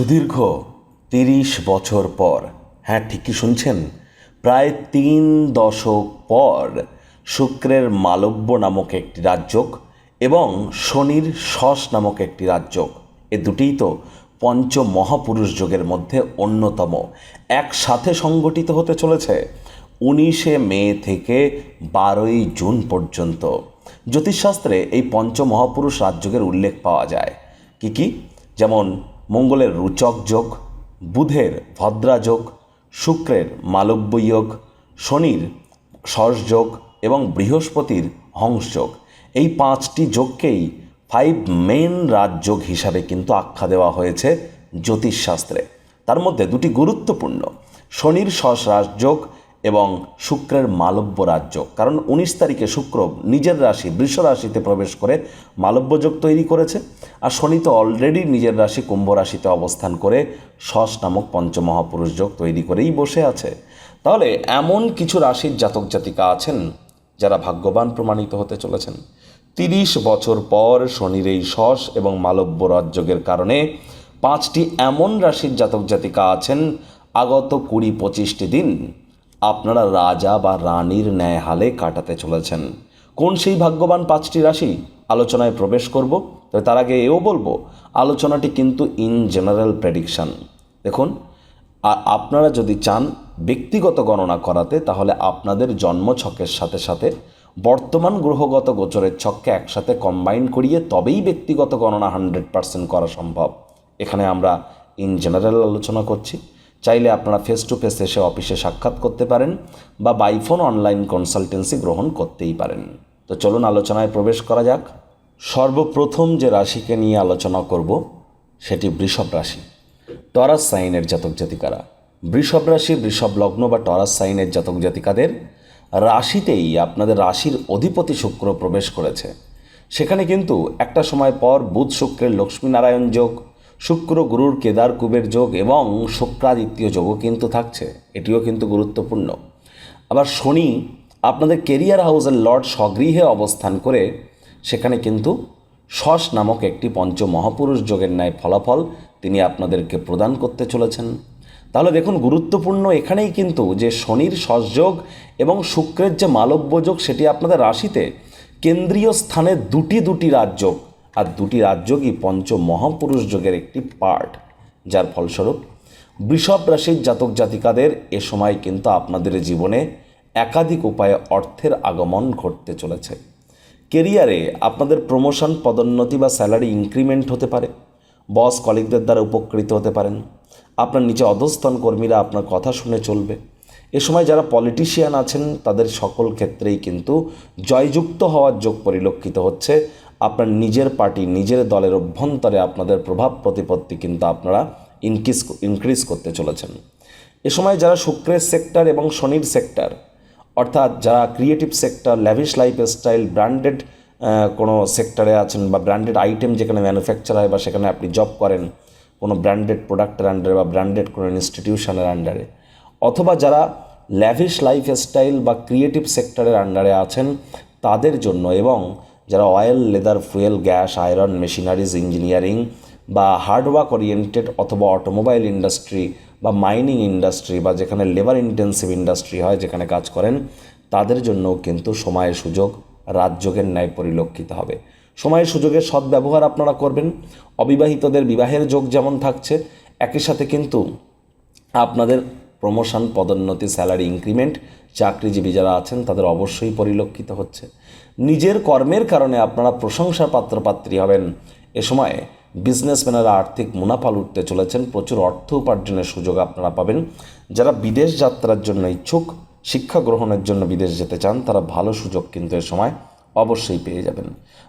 সুদীর্ঘ তিরিশ বছর পর হ্যাঁ ঠিকই শুনছেন? প্রায় তিন দশক পর শুক্রের মালব্য নামক একটি রাজ্যক এবং শনির শস নামক একটি রাজ্যক এ দুটিই তো পঞ্চ মহাপুরুষ যোগের মধ্যে অন্যতম, একসাথে সংগঠিত হতে চলেছে উনিশে মে থেকে বারোই জুন পর্যন্ত। জ্যোতিষশাস্ত্রে এই পঞ্চ মহাপুরুষ রাজযোগের উল্লেখ পাওয়া যায়। কি কি? যেমন মঙ্গলের রুচক যোগ, বুধের ভদ্রাযোগ শুক্রের মালব্য যোগ, শনির সর্ষযোগ এবং বৃহস্পতির হংসযোগ এই পাঁচটি যোগকেই ফাইভ মেন রাজযোগ হিসাবে কিন্তু আখ্যা দেওয়া হয়েছে জ্যোতিষশাস্ত্রে। তার মধ্যে দুটি গুরুত্বপূর্ণ। শনির রাজযোগ এবং শুক্রের মালব্য রাজ্য। কারণ উনিশ তারিখে শুক্র নিজের রাশি, বৃষ রাশিতে প্রবেশ করে মালব্য যোগ তৈরি করেছে। আর শনি তো অলরেডি নিজের রাশি, কুম্ভ রাশিতে অবস্থান করে শস নামক পঞ্চমহাপুরুষ যোগ তৈরি করেই বসে আছে। তাহলে এমন কিছু রাশির জাতক জাতিকা আছেন যারা ভাগ্যবান প্রমাণিত হতে চলেছেন। তিরিশ বছর পর শনির এই শস এবং মালব্য রাজযোগের কারণে পাঁচটি এমন রাশির জাতক জাতিকা আছেন, আগত কুড়ি পঁচিশটি দিন আপনারা রাজা বা রানীর ন্যায় হালে কাটাতে চলেছেন। কোন সেই ভাগ্যবান পাঁচটি রাশি? আলোচনায় প্রবেশ করব, তবে তার আগে এও বলব, আলোচনাটি কিন্তু ইন জেনারেল প্রেডিকশন দেখুন আপনারা যদি চান ব্যক্তিগত গণনা করাতে, তাহলে আপনাদের জন্ম ছকের সাথে সাথে বর্তমান গ্রহগত গোচরের ছককে একসাথে কম্বাইন করিয়ে তবেই ব্যক্তিগত গণনা হান্ড্রেড পার্সেন্ট করা সম্ভব। এখানে আমরা ইন জেনারেল আলোচনা করছি। চাইলে আপনারা ফেস টু ফেস এসে অফিসে সাক্ষাৎ করতে পারেন বা বাইফোন অনলাইন কনসালটেন্সি গ্রহণ করতেই পারেন। তো চলুন আলোচনায় প্রবেশ করা যাক। সর্বপ্রথম যে রাশিকে নিয়ে আলোচনা করব, সেটি বৃষভ রাশি। টরাস সাইনের জাতক জাতিকারা। বৃষভ রাশি, বৃষভ লগ্ন বা টরাস সাইনের জাতক জাতিকাদের রাশিতেই আপনাদের রাশির অধিপতি শুক্র প্রবেশ করেছে। সেখানে কিন্তু একটা সময় পর বুধ শুক্রের লক্ষ্মীনারায়ণ যোগ শুক্র, গুরুর, কেদার, কুবের যোগ এবং শুক্রাদিত্য যোগও কিন্তু থাকছে। এটিও কিন্তু গুরুত্বপূর্ণ। আবার শনি আপনাদের কেরিয়ার হাউসের লর্ড স্বগৃহে অবস্থান করে সেখানে কিন্তু শস নামক একটি পঞ্চ মহাপুরুষ যোগের ন্যায় ফলাফল তিনি আপনাদেরকে প্রদান করতে চলেছেন। তাহলে দেখুন, গুরুত্বপূর্ণ এখানেই কিন্তু যে শনির সসযোগ এবং শুক্রের যে মালব্য যোগ সেটি আপনাদের রাশিতে কেন্দ্রীয় স্থানে দুটি দুটি রাজযোগ আর দুটি রাজযোগই পঞ্চ মহাপুরুষ যোগের একটি পার্ট, যার ফলস্বরূপ বৃষভ রাশির জাতক জাতিকাদের এ সময় কিন্তু আপনাদের জীবনে একাধিক উপায়ে অর্থের আগমন ঘটতে চলেছে। কেরিয়ারে আপনাদের প্রমোশন, পদোন্নতি বা স্যালারি ইনক্রিমেন্ট হতে পারে, বস কলিগদের দ্বারা উপকৃত হতে পারেন, আপনার নিচে অধস্তন কর্মীরা আপনার কথা শুনে চলবে। এ সময় যারা পলিটিশিয়ান আছেন, তাদের সকল ক্ষেত্রেই কিন্তু জয়যুক্ত হওয়ার যোগ পরিলক্ষিত হচ্ছে আপনার নিজের পার্টি, নিজের দলের অভ্যন্তরে আপনাদের প্রভাব প্রতিপত্তি কিন্তু আপনারা ইনক্রিজ ইনক্রিজ করতে চলেছেন। এ সময় যারা শুক্রের সেক্টর এবং শনির সেক্টর অর্থাৎ যারা creative sector lavish life style branded কোনো সেক্টরে আছেন বা ব্র্যান্ডেড আইটেম যেখানে ম্যানুফ্যাকচার হয় বা সেখানে আপনি জব করেন, কোনো ব্র্যান্ডেড প্রোডাক্টের আন্ডারে বা ব্র্যান্ডেড কোনো ইনস্টিটিউশনের আন্ডারে অথবা যারা ল্যাভিশ লাইফ স্টাইল বা ক্রিয়েটিভ সেক্টরের আন্ডারে আছেন, তাদের জন্য এবং যারা oil, leather, fuel, gas, iron, machineries, engineering বা হার্ডওয়ার্ক ওরিয়েন্টেড অথবা অটোমোবাইল ইন্ডাস্ট্রি বা মাইনিং ইন্ডাস্ট্রি বা যেখানে লেবার ইন্টেন্সিভ ইন্ডাস্ট্রি হয়, যেখানে কাজ করেন, তাদের জন্যও কিন্তু সময়ের সুযোগ রাজযোগের ন্যায় পরিলক্ষিত হবে। সময়ের সুযোগের সদ্ব্যবহার আপনারা করবেন। অবিবাহিতদের বিবাহের যোগ যেমন থাকছে, একই সাথে কিন্তু আপনাদের প্রমোশন, পদোন্নতি, স্যালারি ইনক্রিমেন্ট, চাকরিজীবী যারা আছেন, তাদের অবশ্যই পরিলক্ষিত হচ্ছে। নিজের কর্মের কারণে আপনারা প্রশংসার পাত্রপাত্রী হবেন। এ সময় বিজনেসম্যানেরা আর্থিক মুনাফা লুটতে চলেছেন। প্রচুর অর্থ উপার্জনের সুযোগ আপনারা পাবেন। যারা বিদেশ যাত্রার জন্য ইচ্ছুক, শিক্ষা গ্রহণের জন্য বিদেশ যেতে চান, তারা ভালো সুযোগ কিন্তু এ সময় অবশ্যই পেয়ে যাবেন।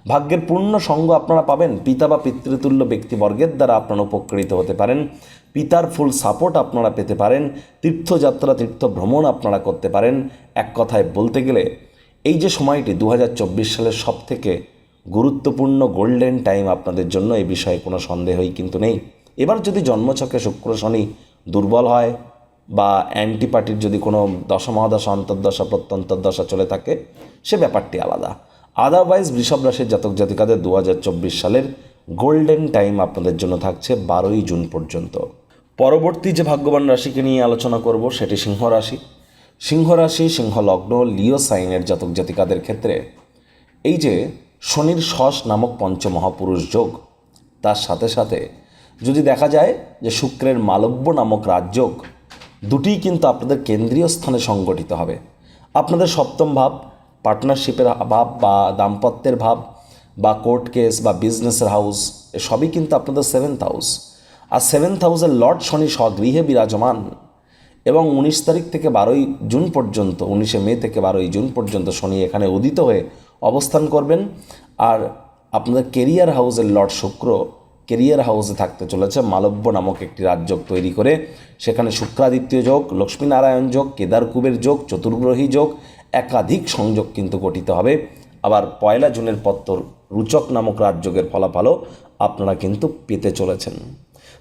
ভাগ্যের পূর্ণ সঙ্গ আপনারা পাবেন। পিতা বা পিতৃতুল্য ব্যক্তিবর্গের দ্বারা আপনারা উপকৃত হতে পারেন। পিতার ফুল সাপোর্ট আপনারা পেতে পারেন। তীর্থযাত্রা তীর্থ ভ্রমণ আপনারা করতে পারেন। এক কথায় বলতে গেলে এই যে সময়টি দু হাজার চব্বিশ সালের সব থেকে গুরুত্বপূর্ণ গোল্ডেন টাইম আপনাদের জন্য এই বিষয়ে কোনো সন্দেহই কিন্তু নেই। এবার যদি জন্মছকে শুক্র শনি দুর্বল হয় বা অ্যান্টিপার্টির যদি কোনো দশা মহাদশা, অন্তর্দশা, প্রত্যন্তর্দশা চলে থাকে, সে ব্যাপারটি আলাদা। আদারওয়াইজ বৃষভ রাশির জাতক জাতিকাদের দু হাজার চব্বিশ সালের গোল্ডেন টাইম আপনাদের জন্য থাকছে বারোই জুন পর্যন্ত। পরবর্তী যে ভাগ্যবান রাশিকে নিয়ে আলোচনা করব, সেটি সিংহ রাশি। সিংহ রাশি সিংহ লগ্ন লিও সাইনের জাতক জাতিকাদের ক্ষেত্রে এই যে শনির শস নামক পঞ্চমহাপুরুষ যোগ, তার সাথে সাথে যদি দেখা যায় যে শুক্রের মালব্য নামক রাজযোগ দুটিই কিন্তু আপনাদের কেন্দ্রীয় স্থানে সংগঠিত হবে। আপনাদের সপ্তম ভাব, পার্টনারশিপের ভাব বা দাম্পত্যের ভাব বা কোর্ট কেস বা বিজনেসের হাউস, এসবই কিন্তু আপনাদের সেভেন্থ হাউস। আর সেভেন্থ হাউসের লর্ড শনি স্বগৃহে বিরাজমান। এবং উনিশ তারিখ থেকে বারোই জুন পর্যন্ত, উনিশে মে থেকে বারোই জুন পর্যন্ত শনি এখানে উদিত হয়ে অবস্থান করবেন। আর আপনাদের কেরিয়ার হাউসের লর্ড শুক্র কেরিয়ার হাউসে থাকতে চলেছে। মালব্য নামক একটি রাজযোগ তৈরি করে, সেখানে শুক্রাদিত্য যোগ, লক্ষ্মীনারায়ণ যোগ কেদার কুবের যোগ, চতুর্গ্রহী যোগ, একাধিক সংযোগ কিন্তু গঠিত হবে। আবার পয়লা জুনের পত্তর রুচক নামক রাজযোগের ফলাফলও আপনারা কিন্তু পেতে চলেছেন।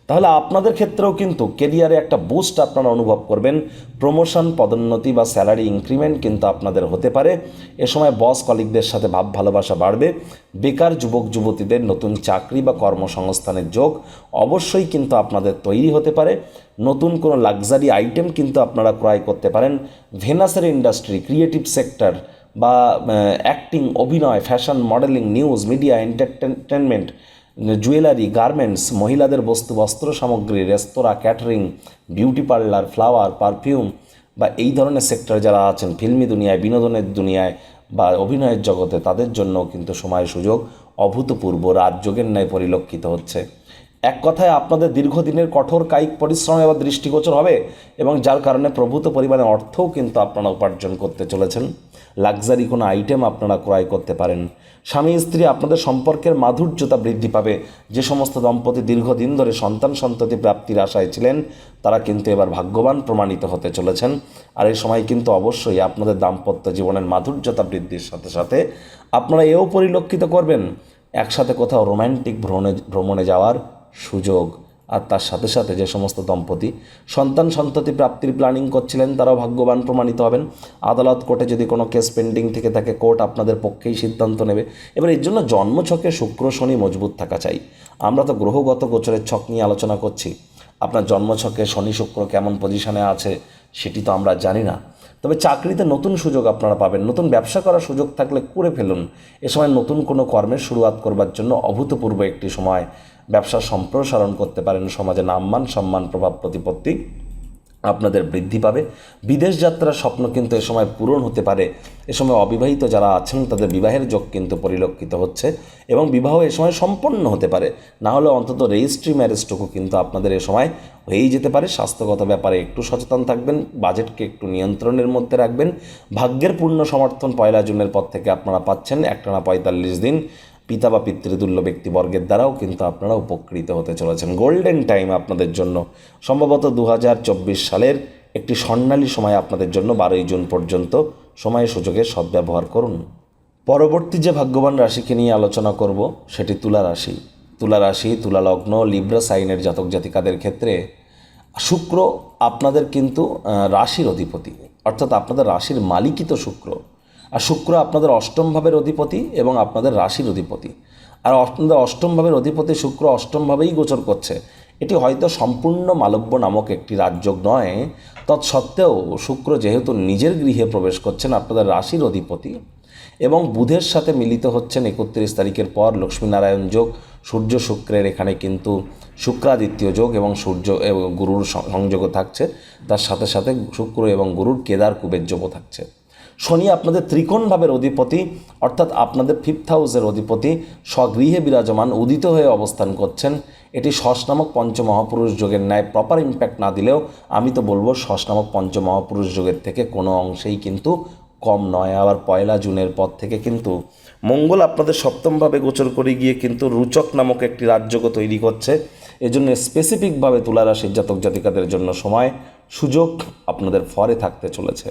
তাহলে আপনাদের ক্ষেত্রেও কিন্তু কেরিয়ারে একটা বুস্ট আপনারা অনুভব করবেন। প্রমোশন পদোন্নতি বা স্যালারি ইনক্রিমেন্ট কিন্তু আপনাদের হতে পারে। এ সময় বস কলিগদের সাথে ভাব ভালোবাসা বাড়বে। বেকার যুবক, যুবতীদের নতুন চাকরি বা কর্মসংস্থানের যোগ অবশ্যই কিন্তু আপনাদের তৈরি হতে পারে। নতুন কোনো লাক্সারি আইটেম কিন্তু আপনারা ক্রয় করতে পারেন। ভেনাসের ইন্ডাস্ট্রি ক্রিয়েটিভ সেক্টর বা অ্যাক্টিং অভিনয় fashion modeling news media entertainment jewellery, garments, মহিলাদের বস্তু, বস্ত্র সামগ্রী, রেস্তোরাঁ, catering, beauty parlour, flower, perfume বা এই ধরনের সেক্টর যারা আছেন, ফিল্মি দুনিয়ায়, বিনোদনের দুনিয়ায় বা অভিনয়ের জগতে তাদের জন্য কিন্তু সময় সুযোগ অভূতপূর্ব, রাজযোগের ন্যায় পরিলক্ষিত হচ্ছে। এক কথায় আপনাদের দীর্ঘদিনের কঠোর কায়িক পরিশ্রম এবার দৃষ্টিগোচর হবে এবং যার কারণে প্রভূত পরিমাণে অর্থও কিন্তু আপনারা উপার্জন করতে চলেছেন। লাক্সারি কোনো আইটেম আপনারা ক্রয় করতে পারেন। স্বামী, স্ত্রী আপনাদের সম্পর্কের মাধুর্যতা বৃদ্ধি পাবে। যে সমস্ত দম্পতি দীর্ঘদিন ধরে সন্তান সন্ততি প্রাপ্তির আশায় ছিলেন, তারা কিন্তু এবার ভাগ্যবান প্রমাণিত হতে চলেছেন। আর এই সময় কিন্তু অবশ্যই আপনাদের দাম্পত্য জীবনের মাধুর্যতা বৃদ্ধির সাথে সাথে আপনারা এও পরিলক্ষিত করবেন। একসাথে কোথাও রোম্যান্টিক ভ্রমণে ভ্রমণে যাওয়ার সুযোগ। আর তার সাথে সাথে যে সমস্ত দম্পতি সন্তান সন্ততি প্রাপ্তির প্ল্যানিং করছিলেন, তারাও ভাগ্যবান প্রমাণিত হবেন। আদালত কোর্টে যদি কোনো কেস পেন্ডিং থেকে থাকে, কোর্ট আপনাদের পক্ষেই সিদ্ধান্ত নেবে। এবার এর জন্য জন্মছকে শুক্র, শনি মজবুত থাকা চাই। আমরা তো গ্রহগত গোচরের ছক নিয়ে আলোচনা করছি। আপনার জন্মছকে শনি শুক্র কেমন পজিশনে আছে, সেটি তো আমরা জানি না। তবে চাকরিতে নতুন সুযোগ আপনারা পাবেন। নতুন ব্যবসা করার সুযোগ থাকলে করে ফেলুন। এ সময় নতুন কোনো কর্মের শুরুয়াত করবার জন্য অভূতপূর্ব একটি সময়। ব্যবসা সম্প্রসারণ করতে পারেন, সমাজে নামমান সম্মান প্রভাব প্রতিপত্তি আপনাদের বৃদ্ধি পাবে। বিদেশ যাত্রার স্বপ্ন কিন্তু এ সময় পূরণ হতে পারে। এ সময় অবিবাহিত যারা আছেন, তাদের বিবাহের যোগ কিন্তু পরিলক্ষিত হচ্ছে এবং বিবাহ এ সময় সম্পন্ন হতে পারে। না হলে অন্তত রেজিস্ট্রি ম্যারেজটুকু কিন্তু আপনাদের এ সময় হয়েই যেতে পারে। স্বাস্থ্যগত ব্যাপারে একটু সচেতন থাকবেন, বাজেটকে একটু নিয়ন্ত্রণের মধ্যে রাখবেন। ভাগ্যের পূর্ণ সমর্থন পয়লা জুনের পর থেকে আপনারা পাচ্ছেন একটানা পঁয়তাল্লিশ দিন পিতা বা পিতৃতুল্য ব্যক্তিবর্গের দ্বারাও কিন্তু আপনারা উপকৃত হতে চলেছেন। গোল্ডেন টাইম আপনাদের জন্য, সম্ভবত দু হাজার চব্বিশ সালের একটি স্বর্ণালী সময় আপনাদের জন্য বারোই জুন পর্যন্ত। সময় সুযোগের সদ্ব্যবহার করুন। পরবর্তী যে ভাগ্যবান রাশিকে নিয়ে আলোচনা করব, সেটি তুলা রাশি। তুলা রাশি, তুলা লগ্ন লিব্রা সাইনের জাতক জাতিকাদের ক্ষেত্রে শুক্র আপনাদের কিন্তু রাশির অধিপতি। অর্থাৎ আপনাদের রাশির মালিকই তো শুক্র। আর শুক্র আপনাদের অষ্টম ভাবের অধিপতি এবং আপনাদের রাশির অধিপতি। আর আপনাদের অষ্টম ভাবের অধিপতি শুক্র অষ্টম ভাবেই গোচর করছে। এটি হয়তো সম্পূর্ণ মালব্য নামক একটি রাজযোগ নয়। তৎসত্ত্বেও শুক্র যেহেতু নিজের গৃহে প্রবেশ করছেন আপনাদের রাশির অধিপতি এবং বুধের সাথে মিলিত হচ্ছেন একত্রিশ তারিখের পর লক্ষ্মীনারায়ণ যোগ, সূর্য শুক্রের এখানে কিন্তু শুক্রাদিত্য যোগ এবং সূর্য গুরুর সংযোগও থাকছে। তার সাথে সাথে শুক্র এবং গুরুর কেদার কুবের যোগও থাকছে। শনি আপনাদের ত্রিকোণ ভাবের অধিপতি, অর্থাৎ আপনাদের ফিফথ হাউসের অধিপতি, স্বগৃহে বিরাজমান, উদিত হয়ে অবস্থান করছেন। এটি শশ নামক পঞ্চমহাপুরুষ যোগের ন্যায় প্রপার ইম্প্যাক্ট না দিলেও আমি তো বলব শশ নামক পঞ্চমহাপুরুষ যোগের থেকে কোনো অংশেই কিন্তু কম নয়। আবার পয়লা জুনের পর থেকে কিন্তু মঙ্গল আপনাদের সপ্তমভাবে গোচর করে গিয়ে কিন্তু রুচক নামক একটি রাজ্যকে তৈরি করছে। এজন্য স্পেসিফিকভাবে তুলারাশির জাতক জাতিকাদের জন্য সময়, সুযোগ আপনাদের ফরে থাকতে চলেছে।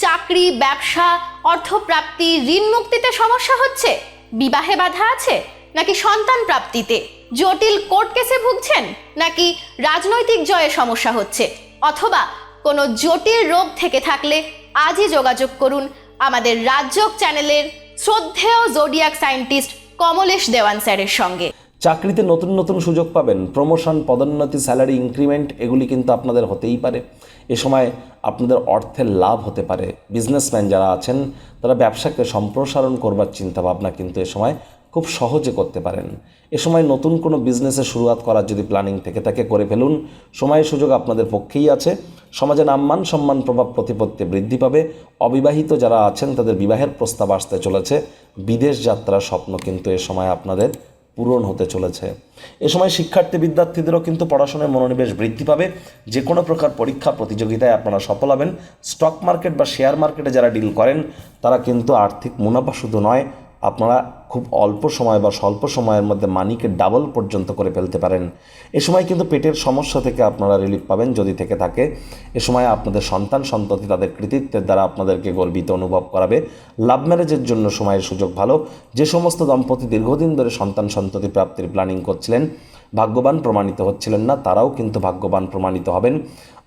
চাকরি, ব্যবসা, অর্থপ্রাপ্তি, ঋণ মুক্তিতে সমস্যা হচ্ছে? বিবাহে বাধা আছে? নাকি সন্তান প্রাপ্তিতে? জটিল কোর্ট কেসে ভুগছেন? নাকি রাজনৈতিক জয়ে সমস্যা হচ্ছে? অথবা কোনো জটিল রোগ থেকে থাকলে আজই যোগাযোগ করুন আমাদের রাজযোগ চ্যানেলের শ্রদ্ধেয় জোডিয়াক সায়েন্টিস্ট কমলেশ দেওয়ান স্যারের সঙ্গে। চাকরিতে নতুন নতুন সুযোগ পাবেন। প্রমোশন, পদোন্নতি, স্যালারি, ইনক্রিমেন্ট, এগুলি কিন্তু আপনাদের হতেই পারে। এ সময় আপনাদের অর্থের লাভ হতে পারে। বিজনেসম্যান যারা আছেন, তারা ব্যবসাকে সম্প্রসারণ করবার চিন্তাভাবনা কিন্তু এ সময় খুব সহজে করতে পারেন। এ সময় নতুন কোনো বিজনেসের শুরুয়াত করার যদি প্ল্যানিং থেকে থাকে, করে ফেলুন। সময় সুযোগ আপনাদের পক্ষেই আছে। সমাজে নাম্মান সম্মান প্রভাব প্রতিপত্তি বৃদ্ধি পাবে। অবিবাহিত যারা আছেন, তাদের বিবাহের প্রস্তাব আসতে চলেছে। বিদেশ যাত্রার স্বপ্ন কিন্তু এ সময় আপনাদের পূরণ হতে চলেছে। এ সময় শিক্ষার্থী বিদ্যার্থীদেরও কিন্তু পড়াশোনায় মনোনিবেশ বৃদ্ধি পাবে। যে কোনো প্রকার পরীক্ষা প্রতিযোগিতায় আপনারা সফল হবেন। স্টক মার্কেট বা শেয়ার মার্কেটে যারা ডিল করেন, তারা কিন্তু আর্থিক মুনাফা শুধু নয়, আপনারা খুব অল্প সময় বা স্বল্প সময়ের মধ্যে মানিকে ডাবল পর্যন্ত করে ফেলতে পারেন। এ সময় কিন্তু পেটের সমস্যা থেকে আপনারা রিলিফ পাবেন যদি থেকে থাকে। এ সময় আপনাদের সন্তান সন্ততি তাদের কৃতিত্বের দ্বারা আপনাদেরকে গর্বিত অনুভব করাবে। লাভ ম্যারেজের জন্য সময়ের সুযোগ ভালো। যে সমস্ত দম্পতি দীর্ঘদিন ধরে সন্তান সন্ততি প্রাপ্তির প্ল্যানিং করছিলেন ভাগ্যবান প্রমাণিত হচ্ছিলেন না, তারাও কিন্তু ভাগ্যবান প্রমাণিত হবেন।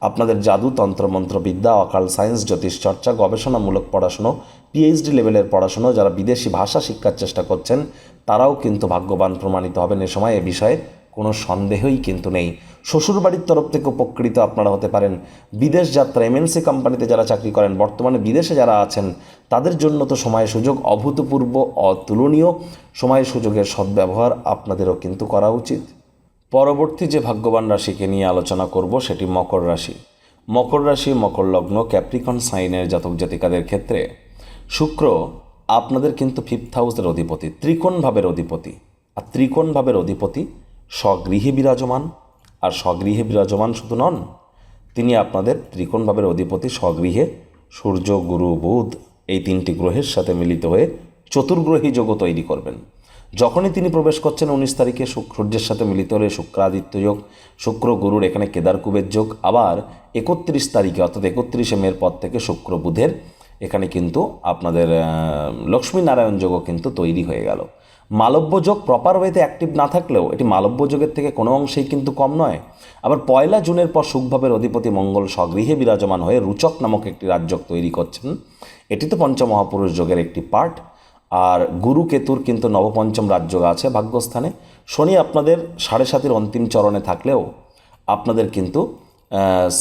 আপনাদের জাদু তন্ত্রমন্ত্র বিদ্যা, অকাল, সায়েন্স, জ্যোতিষ, চর্চা, গবেষণামূলক পড়াশুনো পিএইচডি লেভেলের পড়াশুনো, যারা বিদেশি ভাষা শিক্ষার চেষ্টা করছেন, তারাও কিন্তু ভাগ্যবান প্রমাণিত হবেন এ সময়। এ বিষয়ে কোনো সন্দেহই কিন্তু নেই। শ্বশুরবাড়ির তরফ থেকে উপকৃত আপনারা হতে পারেন। বিদেশ যাত্রা এমএনসি কোম্পানিতে যারা চাকরি করেন, বর্তমানে বিদেশে যারা আছেন, তাদের জন্য তো সময় সুযোগ অভূতপূর্ব, অতুলনীয়। সময় সুযোগের সদ্ব্যবহার আপনাদেরও কিন্তু করা উচিত। পরবর্তী যে ভাগ্যবান রাশিকে নিয়ে আলোচনা করব সেটি মকর রাশি। মকর রাশি, মকর লগ্ন, ক্যাপ্রিকন সাইনের জাতক জাতিকাদের ক্ষেত্রে শুক্র আপনাদের কিন্তু ফিফথ হাউসের অধিপতি ত্রিকোণ ভাবের অধিপতি। আর ত্রিকোণ ভাবের অধিপতি স্বগৃহে বিরাজমান। আর স্বগৃহে বিরাজমান শুধু নন, তিনি আপনাদের ত্রিকোণ ভাবের অধিপতি স্বগৃহে সূর্য, গুরু, বুধ এই তিনটি গ্রহের সাথে মিলিত হয়ে চতুর্গ্রহী যোগ তৈরি করবেন। যখনই তিনি প্রবেশ করছেন উনিশ তারিখে সূর্যের সাথে মিলিত হলে শুক্রাদিত্য যোগ, শুক্র গুরুর এখানে কেদারকুবের যোগ, আবার একত্রিশ তারিখে, অর্থাৎ একত্রিশে মের পর থেকে শুক্র বুধের এখানে কিন্তু আপনাদের লক্ষ্মীনারায়ণ যোগও কিন্তু তৈরি হয়ে গেল। মালব্য যোগ প্রপার ওয়েতে অ্যাক্টিভ না থাকলেও, এটি মালব্য যোগের থেকে কোনো অংশেই কিন্তু কম নয়। আবার পয়লা জুনের পর সুখভাবের অধিপতি মঙ্গল স্বগৃহে বিরাজমান হয়ে রুচক নামক একটি রাজযোগ তৈরি করছেন। এটি তো পঞ্চমহাপুরুষ যোগের একটি পার্ট আর গুরু কেতুর কিন্তু নবপঞ্চম রাজযোগ আছে ভাগ্যস্থানে। শনি আপনাদের সাড়ে সাতের অন্তিম চরণে থাকলেও আপনাদের কিন্তু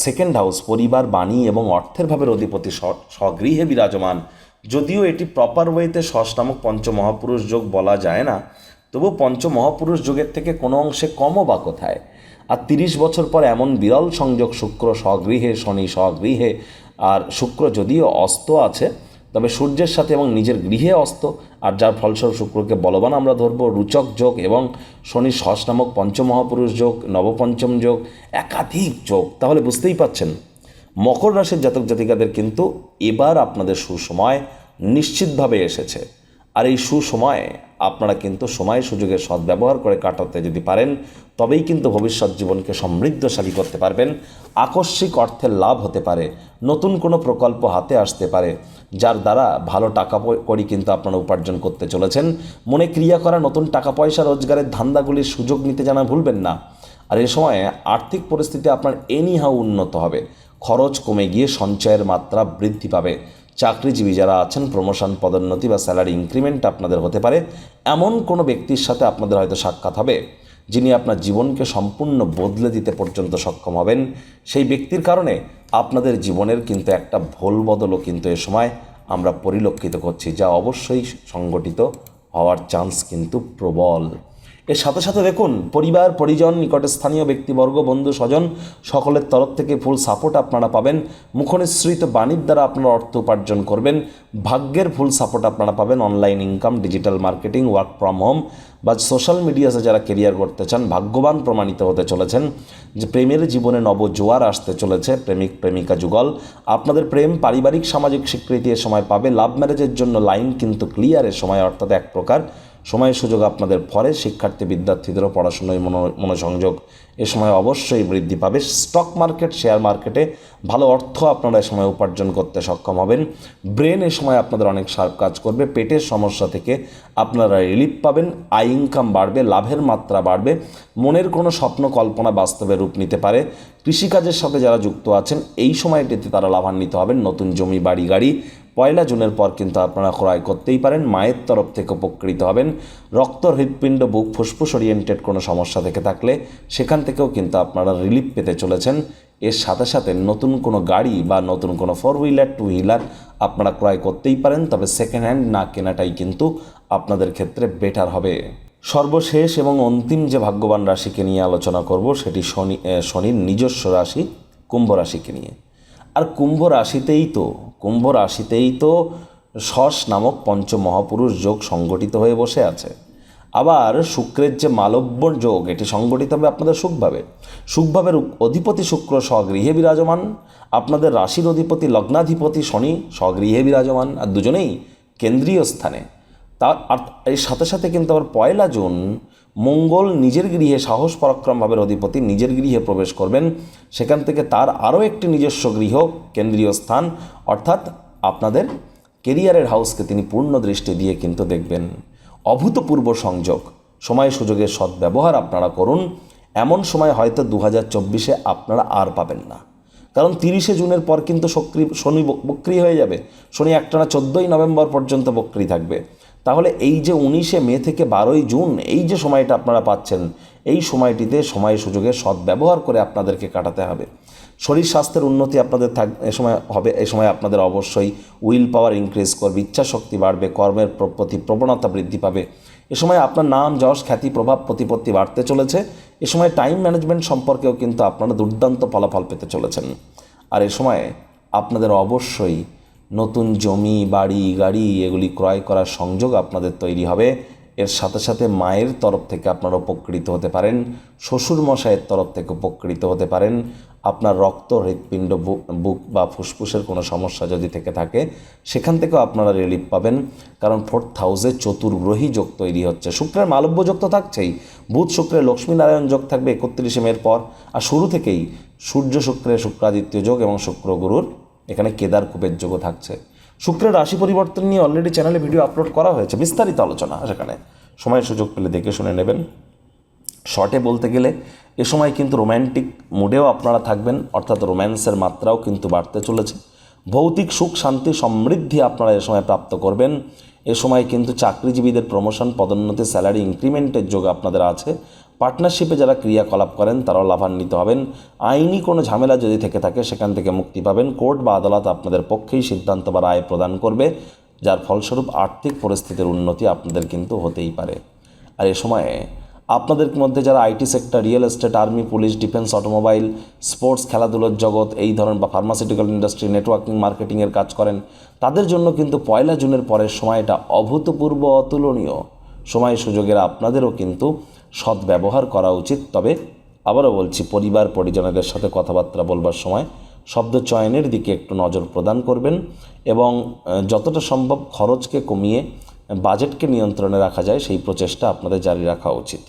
সেকেন্ড হাউস পরিবার, বাণী এবং অর্থের ভাবের অধিপতি স্বগৃহে বিরাজমান। যদিও এটি প্রপার ওয়েতে ষষ্ঠ নামক পঞ্চমহাপুরুষ যোগ বলা যায় না, তবু পঞ্চমহাপুরুষ যোগের থেকে কোনো অংশে কমও বা কোথায়? আর তিরিশ বছর পর এমন বিরল সংযোগ শুক্র স্বগৃহে, শনি স্বগৃহে, আর শুক্র যদিও অস্ত আছে তবে সূর্যের সাথে এবং নিজের গৃহে অস্ত, আর যার ফলস্বরূপ শুক্রকে বলবান আমরা ধরবো, রুচক যোগ এবং শনি সস নামক পঞ্চমহাপুরুষ যোগ, নবপঞ্চম যোগ, একাধিক যোগ। তাহলে বুঝতেই পাচ্ছেন, মকর রাশির জাতক জাতিকাদের কিন্তু এবার আপনাদের সুসময় নিশ্চিতভাবে এসেছে। আর এই সুসময়ে আপনারা কিন্তু সময় সুযোগের সদ্ব্যবহার করে কাটাতে যদি পারেন, তবেই কিন্তু ভবিষ্যৎ জীবনকে সমৃদ্ধশালী করতে পারবেন। আকস্মিক অর্থের লাভ হতে পারে, নতুন কোনো প্রকল্প হাতে আসতে পারে। যার দ্বারা ভালো টাকা কড়ি কিন্তু আপনারা উপার্জন করতে চলেছেন। মনে ক্রিয়া করা নতুন টাকা পয়সা রোজগারের ধান্দাগুলির সুযোগ নিতে জানা ভুলবেন না। আর এ সময়ে আর্থিক পরিস্থিতি আপনার এনিহাও উন্নত হবে। খরচ কমে গিয়ে সঞ্চয়ের মাত্রা বৃদ্ধি পাবে। চাকরিজীবী যারা আছেন প্রমোশন পদোন্নতি বা স্যালারি ইনক্রিমেন্ট আপনাদের হতে পারে। এমন কোনো ব্যক্তির সাথে আপনাদের হয়তো সাক্ষাৎ হবে। যিনি আপনার জীবনকে সম্পূর্ণ বদলে দিতে পর্যন্ত সক্ষম হবেন, সেই ব্যক্তির কারণে আপনাদের জীবনের কিন্তু একটা ভোল বদলও কিন্তু এ সময় আমরা পরিলক্ষিত করছি, যা অবশ্যই সংগঠিত হওয়ার চান্স কিন্তু প্রবল। এর সাথে সাথে দেখুন, পরিবার, পরিজন, নিকটে স্থানীয় ব্যক্তিবর্গ, বন্ধু, স্বজন, সকলের তরফ থেকে ফুল সাপোর্ট আপনারা পাবেন। মুখনিসৃত বাণীর দ্বারা আপনারা অর্থ উপার্জন করবেন। ভাগ্যের ফুল সাপোর্ট আপনারা পাবেন online income digital marketing work from home বা সোশ্যাল মিডিয়াতে যারা কেরিয়ার করতে চান, ভাগ্যবান প্রমাণিত হতে চলেছেন। যে প্রেমের জীবনে নবজোয়ার আসতে চলেছে, প্রেমিক, প্রেমিকা যুগল। আপনাদের প্রেম, পারিবারিক, সামাজিক স্বীকৃতি এ সময় পাবে। লাভ ম্যারেজের জন্য লাইন কিন্তু ক্লিয়ার এ সময়, অর্থাৎ এক প্রকার। সময় সুযোগ আপনাদের পরে। শিক্ষার্থী, বিদ্যার্থীদেরও পড়াশোনায় মনো, মনোসংযোগ এ সময় অবশ্যই বৃদ্ধি পাবে। স্টক মার্কেট, শেয়ার মার্কেটে ভালো অর্থ আপনারা এ সময় উপার্জন করতে সক্ষম হবেন। ব্রেন এ সময় আপনাদের অনেক সার্প কাজ করবে। পেটের সমস্যা থেকে আপনারা রিলিফ পাবেন। আয় ইনকাম বাড়বে, লাভের মাত্রা বাড়বে। মনের কোনো স্বপ্ন, কল্পনা বাস্তবে রূপ নিতে পারে। কৃষিকাজের সাথে যারা যুক্ত আছেন, এই সময়টিতে তারা লাভান্বিত হবেন। নতুন জমি, বাড়ি, গাড়ি পয়লা জুনের পর কিন্তু আপনারা ক্রয় করতেই পারেন, মায়ের তরফ থেকে উপকৃত হবেন। রক্ত হৃৎপিণ্ড বুক ফুসফুস ওরিয়েন্টেড কোনো সমস্যা থেকে থাকলে সেখান থেকেও কিন্তু আপনারা রিলিফ পেতে চলেছেন। এর সাথে সাথে নতুন কোনো গাড়ি বা নতুন কোনো ফোর হুইলার টু হুইলার আপনারা ক্রয় করতেই পারেন, তবে সেকেন্ড হ্যান্ড না কেনাটাই কিন্তু আপনাদের ক্ষেত্রে বেটার হবে। সর্বশেষ এবং অন্তিম যে ভাগ্যবান রাশিকে নিয়ে আলোচনা করব, সেটি শনি শনির নিজস্ব রাশি, কুম্ভ রাশিকে নিয়ে। আর কুম্ভ রাশিতেই তো কুম্ভ রাশিতেই তো শস নামক পঞ্চমহাপুরুষ যোগ সংগঠিত হয়ে বসে আছে। আবার শুক্রের যে মালব্য যোগ, এটি সংগঠিত হবে আপনাদের সুখভাবে সুখভাবের অধিপতি শুক্র স্বগৃহে বিরাজমান, আপনাদের রাশির অধিপতি লগ্নাধিপতি শনি স্বগৃহে বিরাজমান, আর দুজনেই কেন্দ্রীয় স্থানে। তার, আর এর সাথে সাথে কিন্তু আবার পয়লা জুন মঙ্গল নিজের গৃহে সাহস পরাক্রমভাবের অধিপতি নিজের গৃহে প্রবেশ করবেন। সেখান থেকে তার আরও একটি নিজস্ব গৃহ, কেন্দ্রীয় স্থান, অর্থাৎ আপনাদের কেরিয়ারের হাউসকে তিনি পূর্ণ দৃষ্টি দিয়ে কিন্তু দেখবেন। অভূতপূর্ব সংযোগ। সময় সুযোগের সদ্ব্যবহার আপনারা করুন। এমন সময় হয়তো দু হাজার চব্বিশে আপনারা আর পাবেন না। কারণ তিরিশে জুনের পর কিন্তু সক্রি শনি বক- বক্রি হয়ে যাবে। শনি একটানা চোদ্দোই নভেম্বর পর্যন্ত বক্রি থাকবে। তাহলে এই যে উনিশে মে থেকে বারোই জুন, এই যে সময়টা আপনারা পাচ্ছেন, এই সময়টিতে সময় সুযোগের সদ্ব্যবহার করে আপনাদেরকে কাটাতে হবে। শরীর স্বাস্থ্যের উন্নতি আপনাদের থাক, এ সময় হবে, এ সময় আপনাদের অবশ্যই উইল পাওয়ার ইনক্রিজ করবে ইচ্ছা শক্তি বাড়বে, কর্মের প্রতি প্রবণতা বৃদ্ধি পাবে। এ সময় আপনার নাম, যশ, খ্যাতি, প্রভাব, প্রতিপত্তি বাড়তে চলেছে। এ সময় টাইম ম্যানেজমেন্ট সম্পর্কেও কিন্তু আপনারা দুর্দান্ত ফলাফল পেতে চলেছেন। আর এ সময় আপনাদের অবশ্যই নতুন জমি, বাড়ি, গাড়ি এগুলি ক্রয় করার সংযোগ আপনাদের তৈরি হবে। এর সাথে সাথে মায়ের তরফ থেকে আপনারা উপকৃত হতে পারেন শ্বশুর মশাইয়ের তরফ থেকে উপকৃত হতে পারেন। আপনার রক্ত, হৃৎপিণ্ড বুক বা ফুসফুসের কোনো সমস্যা যদি থেকে থাকে, সেখান থেকেও আপনারা রিলিফ পাবেন। কারণ ফোর্থ হাউসে চতুর্গ্রহী যোগ তৈরি হচ্ছে। শুক্রের মালব্য যোগ তো থাকছেই। বুধ শুক্রের লক্ষ্মীনারায়ণ যোগ থাকবে একত্রিশে মের পর। আর শুরু থেকেই সূর্য শুক্রের শুক্রাদিত্য যোগ এবং শুক্র গুরুর এখানে কেদার কুপের যোগও থাকছে। শুক্রের রাশি পরিবর্তন নিয়ে অলরেডি চ্যানেলে ভিডিও আপলোড করা হয়েছে। বিস্তারিত আলোচনা সেখানে। সময় সুযোগ পেলে দেখে শুনে নেবেন। শর্টে বলতে গেলে, এ সময় কিন্তু রোম্যান্টিক মুডেও আপনারা থাকবেন, অর্থাৎ রোম্যান্সের মাত্রাও কিন্তু বাড়তে চলেছে। ভৌতিক সুখ, শান্তি, সমৃদ্ধি আপনারা এ সময় প্রাপ্ত করবেন। এ সময় কিন্তু চাকরিজীবীদের প্রমোশন পদোন্নতি স্যালারি ইনক্রিমেন্টের যোগ আপনাদের আছে। পার্টনারশিপে যারা ক্রিয়াকলাপ করেন, তারাও লাভান্বিত হবেন। আইনি কোনো ঝামেলা যদি থেকে থাকে, সেখান থেকে মুক্তি পাবেন। কোর্ট বা আদালত আপনাদের পক্ষেই সিদ্ধান্ত বা রায় প্রদান করবে, যার ফলস্বরূপ আর্থিক পরিস্থিতির উন্নতি আপনাদের কিন্তু হতেই পারে। আর এ সময়ে আপনাদের মধ্যে যারা IT sector, real estate, army, police, defence, automobile, sports, খেলাধুলোর জগৎ, এই ধরনের বা ফার্মাসিউটিক্যাল ইন্ডাস্ট্রি, নেটওয়ার্কিং, মার্কেটিংয়ের কাজ করেন, তাদের জন্য কিন্তু পয়লা জুনের পরের সময়টা অভূতপূর্ব অতুলনীয়। সময় সুযোগের আপনাদেরও কিন্তু সদ্ব্যবহার করা উচিত। তবে আবারও বলছি, পরিবার পরিজনদের সাথে কথাবার্তা বলবার সময় শব্দ চয়নের দিকে একটু নজর প্রদান করবেন এবং যতটা সম্ভব খরচকে কমিয়ে বাজেটকে নিয়ন্ত্রণে রাখা যায়, সেই প্রচেষ্টা আপনাদের জারি রাখা উচিত।